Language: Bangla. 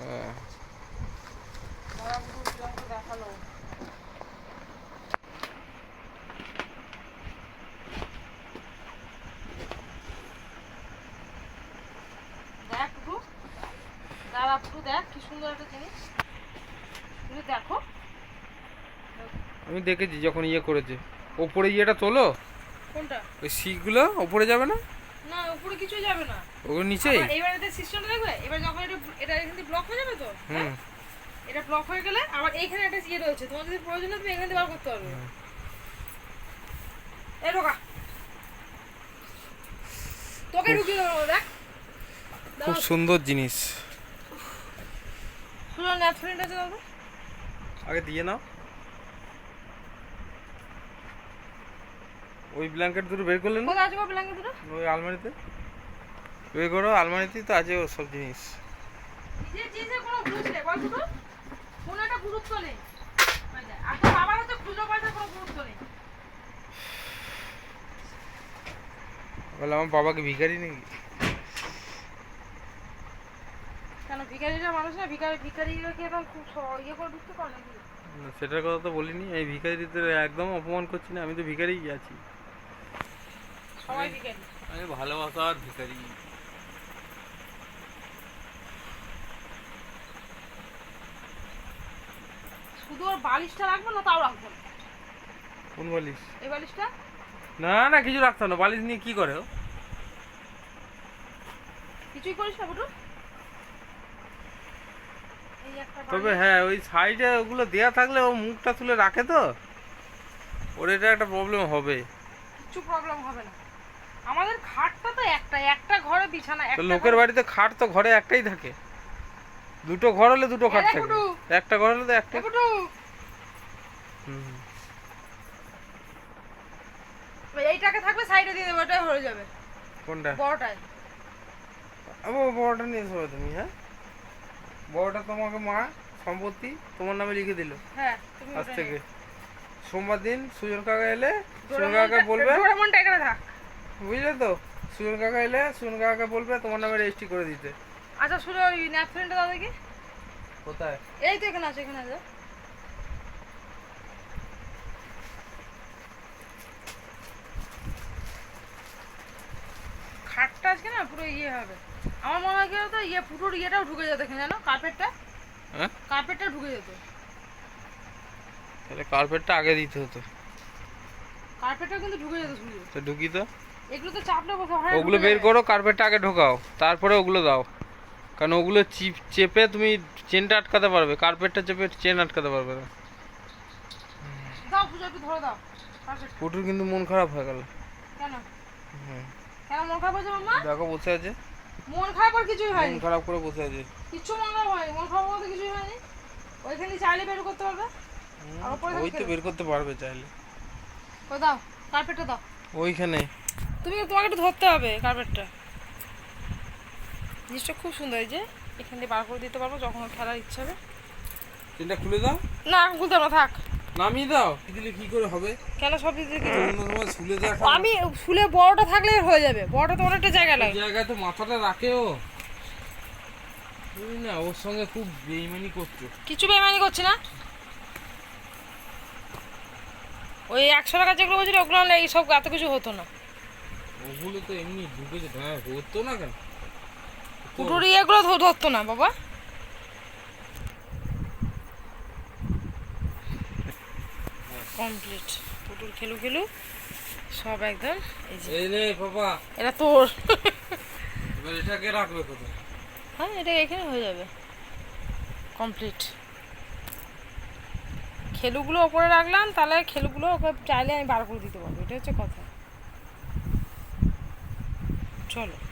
হ্যাঁ দেখাল দেখ দাঁড়া কি সুন্দর একটা জিনিস তুমি দেখো আমি দেখেছি যখন ইয়ে করেছে। ওপরে ইয়েটা তোলো। কোনটা? ওই শিকগুলো ওপরে যাবে না? উপরে কিছুই যাবে না। ওগুলো আবার এবার এতে সিস্টেমটা দেখবে? এবার যখন এটা এটা এখান থেকে ব্লক হয়ে যাবে তো? হুম। এটা ব্লক হয়ে গেলে আবার এইখানে একটা ইয়ে রয়েছে। তোমার যদি প্রয়োজন হয় তুমি এখান থেকে বার করতে পারবে। এই ঢোকা। তোকে ঢুকিয়ে দেবো দেখ। খুব সুন্দর জিনিস। শুনো ন্যাপথলিনটা দাদা আগে দিয়ে নাও। ওই ব্ল্যাঙ্কেট দুটো বের করলেন কোথায় আছে ব্ল্যাঙ্কেট দুটো? ওই আলমারিতে। বের করো আলমারিতেই তো আছে ওর সব জিনিস। নেই বল নেই। নেই। আমার বাবাকে ভিখারি নাকি? কেন ভিখারিরা মানুষ না ভিখারি ভিখারিরা কি এখন খুব ইয়ে করে ঢুকতে পারে নাকি? না, সেটার কথা তো বলিনি। এই ভিখারিদের একদম অপমান করছি না আমি তো ভিখারিই আছি। আমি ভালোবাসার ভিখারি। শুধু ওর বালিশটা রাখব না তাও রাখব না। কোন বালিশ? এই বালিশটা? না না কিছু রাখতো না। বালিশ নিয়ে কি করে ও? কিছুই করিস না বুটু। তবে হ্যাঁ ওই সাইডে ওগুলো দেয়া থাকলে ও মুখটা তুলে রাখে তো? ওর এটা একটা প্রবলেম হবে। কিছু প্রবলেম হবে না। আমাদের খাটটা তো একটা একটা ঘরে বিছানা একটা লোকের বাড়িতে খাট তো ঘরে একটাই থাকে। দুটো ঘর হলে দুটো খাট থাকে একটা ঘর হলে তো একটা হুম। এইটাকে থাকবে সাইডে দিয়ে দেবো ওটাই হয়ে যাবে। কোনটা? বড়টাই। ও বড়টা নিয়ে এসো তুমি হ্যাঁ? বড়টা তোমাকে মা সম্পত্তি তোমার নামে লিখে দিল। হ্যাঁ আজ থেকে। সোমবার দিন সুজন কাকা এলে সুজন কাকা বলবে ডোরেমনটা এখানে থাক। বুঝলে তো? সুজন কাকা এলে সুজন কাকা বলবে তোমার নামে রেজিস্ট্রি করে দিতে। আচ্ছা শুনে ওই ন্যাপথলিনটা দাও দেখি কোথায়? এই তো এখানে আছে এখানে আছে। খাটটা আজকে না পুরো ইয়ে হবে। আমার মনে হয় কি তো ইয়ে পুরোর ইয়েটাও ঢুকে যেত এখানে জানো? কার্পেটটা? হ্যাঁ? কার্পেটটা ঢুকে যেত। তাহলে কার্পেটটা আগে দিতে হতো। কার্পেটটা কিন্তু ঢুকে যেত শুধু তো ঢুকি তো। এগুলো তো চাপলে হয় ওগুলো বের করো কার্পেটটা আগে ঢোকাও তারপরে ওগুলো দাও। কারণ ওগুলো চিপ চেপে তুমি চেনটা আটকাতে পারবে কার্পেটটা চেপে চেন আটকাতে পারবে না। দাও পুজো একটু ধরে দাও পুটুর কিন্তু মন খারাপ হয়ে গেল। কেন? কেন মন খারাপ হয়েছে মাম্মা? দেখো বসে আছে। মন খারাপ আর কিছুই হয়নি। মন খারাপ করে বসে আছে। কিচ্ছু মন খারাপ হয়নি মন খারাপ মতো কিছুই হয়নি। ওইখানে চাইলে বের করতে পারবে। ওই তো বের করতে পারবে চাইলে। দাও কার্পেটটা দাও। ওইখানে। তুমি তোমাকে একটু ধরতে হবে কার্পেটটা জিনিসটা খুব সুন্দর এই যে এখান দিয়ে বার করে দিতে পারব যখন খেলার ইচ্ছা হবে। চেনটা খুলে দাও। না এখন খুলতে না থাক। নামিয়ে দাও। দিলে কি করে হবে? কেন সব দিতে কি অন্য সময় শুলে দেওয়া আমি ফুলে বড়টা থাকলে হয়ে যাবে। বড়টা তো অনেকটা জায়গা লাগে। জায়গায় তো মাথাটা রাখে ও। না ওর সঙ্গে খুব বেইমানি করছ। কিছু বেমানি করছি না। ওই একশো টাকা যেগুলো বলছিল ওগুলো এই সব এত কিছু হতো না। ওগুলো তো এমনি ঢুকেছে। হ্যাঁ হতো না কেন? কুটুর ইয়েগুলো ধরতো না বাবা। কমপ্লিট পুটুর খেলু খেলু সব একদম এই যে। বাবা এটা তোর। এবার এটাকে রাখবে কোথায়? হ্যাঁ এটা এখানে হয়ে যাবে। কমপ্লিট খেলুগুলো ওপরে রাখলাম তাহলে খেলুগুলো ওকে চাইলে আমি বার করে দিতে পারব এটা হচ্ছে কথা। চলো